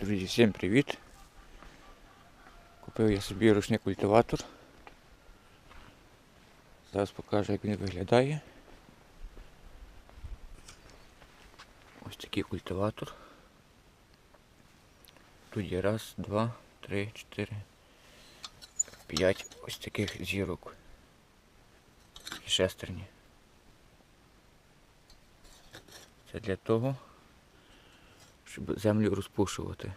Друзі, всім привіт! Купив я собі ручний культиватор. Зараз покажу, як він виглядає. Ось такий культиватор. Тут є раз, два, три, чотири, п'ять ось таких зірок. І шестерні. Це для того, щоб землю розпушувати.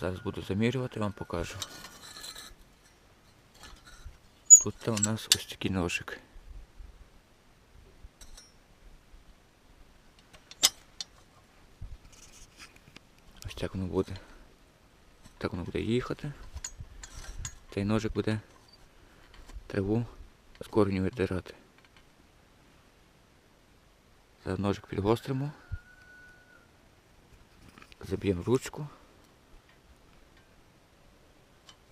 Зараз буду замірювати, вам покажу. Тут у нас ось такий ножик. Ось так воно буде. Так воно буде їхати. Цей ножик буде траву з кореню видирати. Зараз ножик підгостримо. Заб'ємо ручку.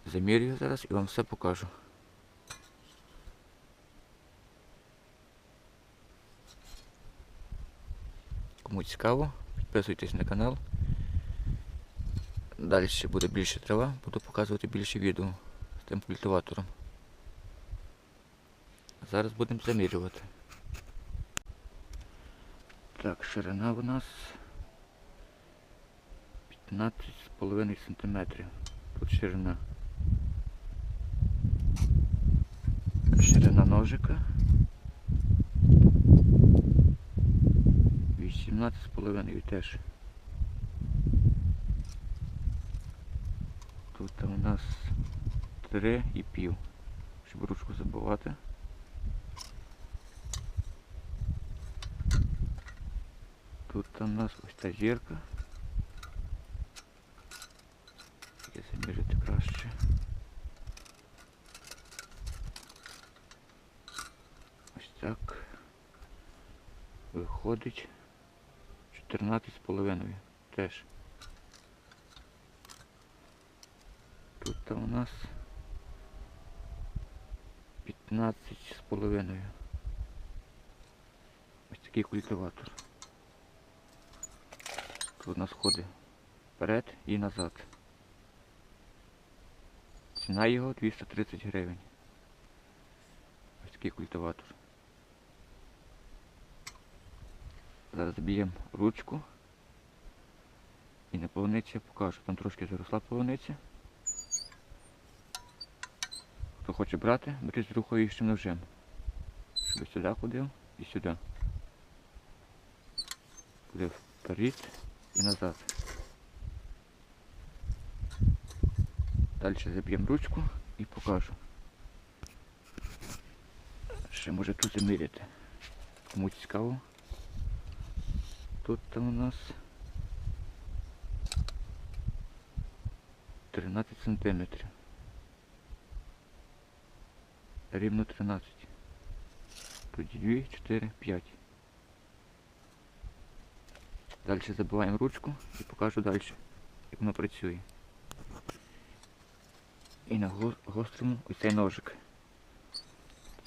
Замірюю зараз і вам все покажу. Кому цікаво, підписуйтесь на канал. Далі ще буде більше трава, буду показувати більше відео з тим культиватором. Зараз будемо замірювати. Так, ширина у нас 15,5 см. Тут ширина. Ширина ножика. 18,5 теж. Тут у нас 3,5, щоб ручку забивати. Тут у нас ось та зірка. Я заміряти краще. Ось так. Виходить 14,5 теж. Тут у нас 15,5. Ось такий культиватор. Тут у нас ходить вперед і назад. Ціна його 230 гривень. Ось такий культиватор. Зараз б'ємо ручку і на полуниці покажу. Там трошки заросла полуниця. Хто хоче брати, беріть з рухаючим ножем. Щоб сюди ходив і сюди. Буде вперед і назад. Далі заб'ємо ручку і покажу. Ще може тут заміряти. Кому цікаво. Тут у нас 13 сантиметрів. Рівно 13. Тут 2, 4, 5. Далі забиваємо ручку і покажу далі, як воно працює. І на го- гострому ось цей ножик.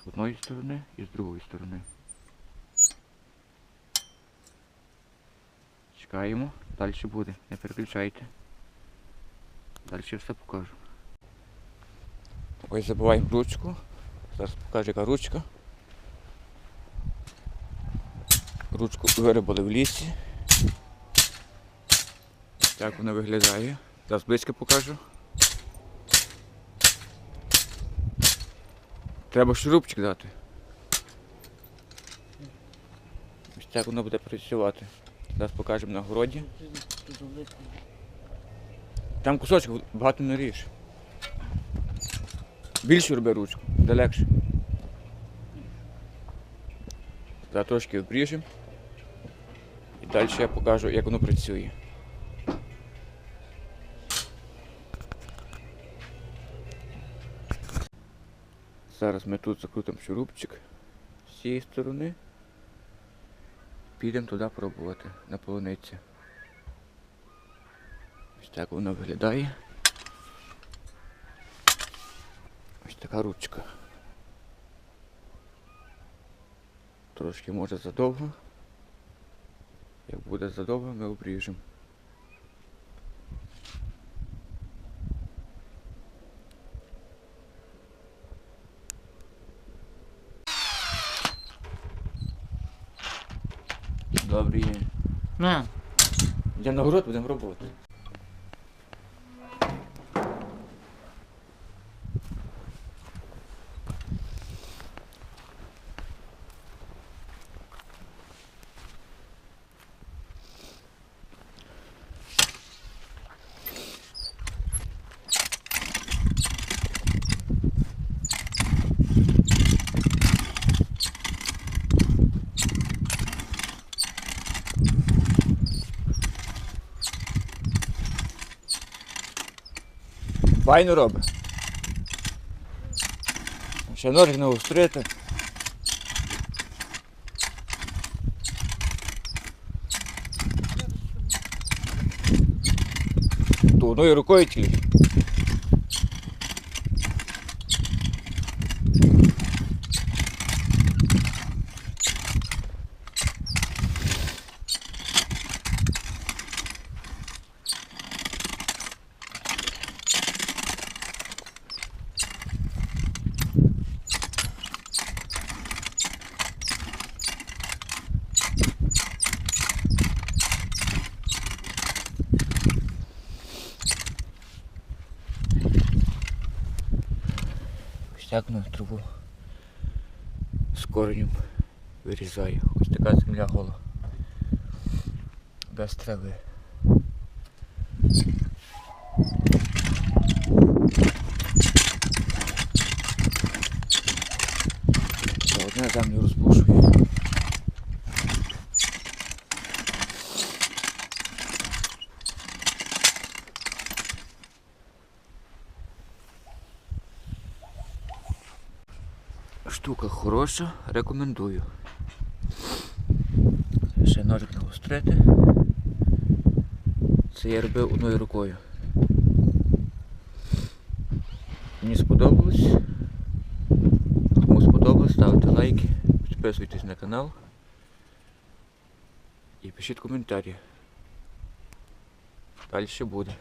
З одної сторони і з другої сторони. Чекаємо, далі буде, не переключайте. Далі все покажу. Ось забиваємо ручку. Зараз покажу, яка ручка. Ручку виробили в лісі. Так вона виглядає. Зараз близько покажу. Треба шурупчик дати. Ось так воно буде працювати. Зараз покажемо на городі. Там кусочок багато не ріж. Більше роби ручку, де легше. Зараз трошки обріжемо. І далі я покажу, як воно працює. Зараз ми тут закрутимо шурупчик з цієї сторони. Підемо туди пробувати на полуниці. Ось так воно виглядає. Ось така ручка. Трошки може задовго. Як буде задовго, ми обріжемо. Добрі. На. город будемо роботи. Файно робить. Ще ножик не устрити. То одною рукою тільки. Всякну трубу з коренем вирізаю. Ось така земля гола. Без трави. Одне землю розпушую. Штука хороша, рекомендую. Ще ножик нагострити. Це я робив одною рукою. Мені сподобалось. Кому сподобалось, ставте лайки, підписуйтесь на канал і пишіть коментарі. Далі буде.